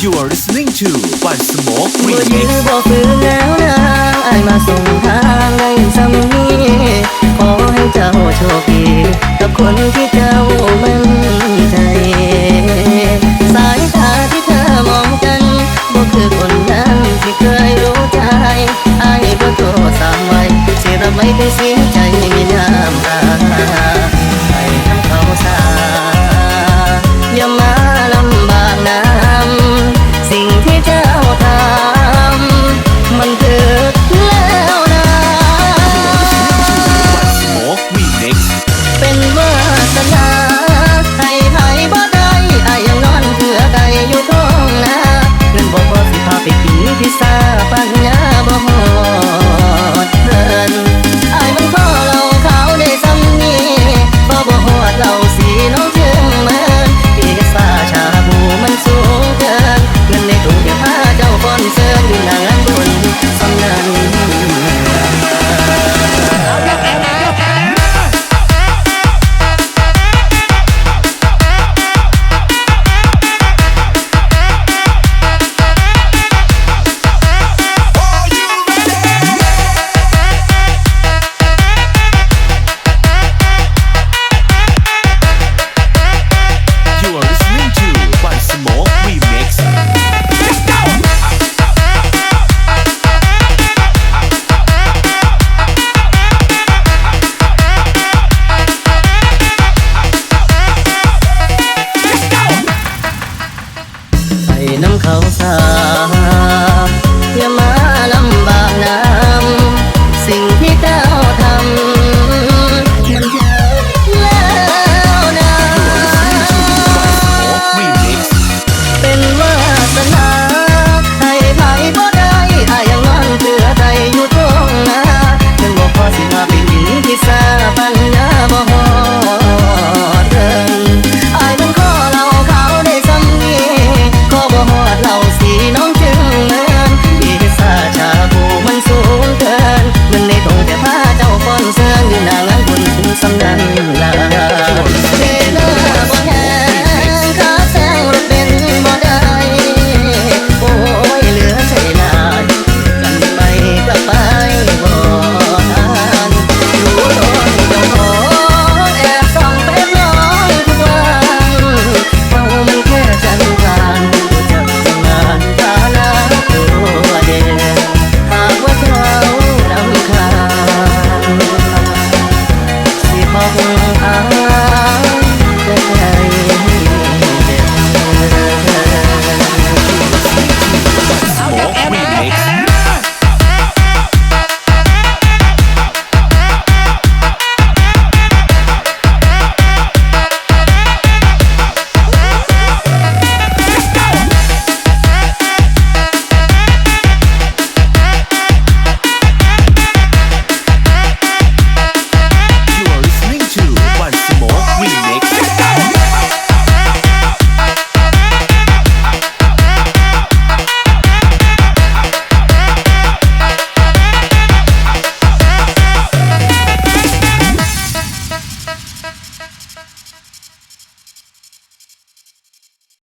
You are listening to ปันสโมกรีบ่ยื้อบ่ฟื้นแล้วนะไอมาส่งทางได้ซ้ำนี้ขอให้เจ้าโชคดีกับคนที่เจ้า in. pensar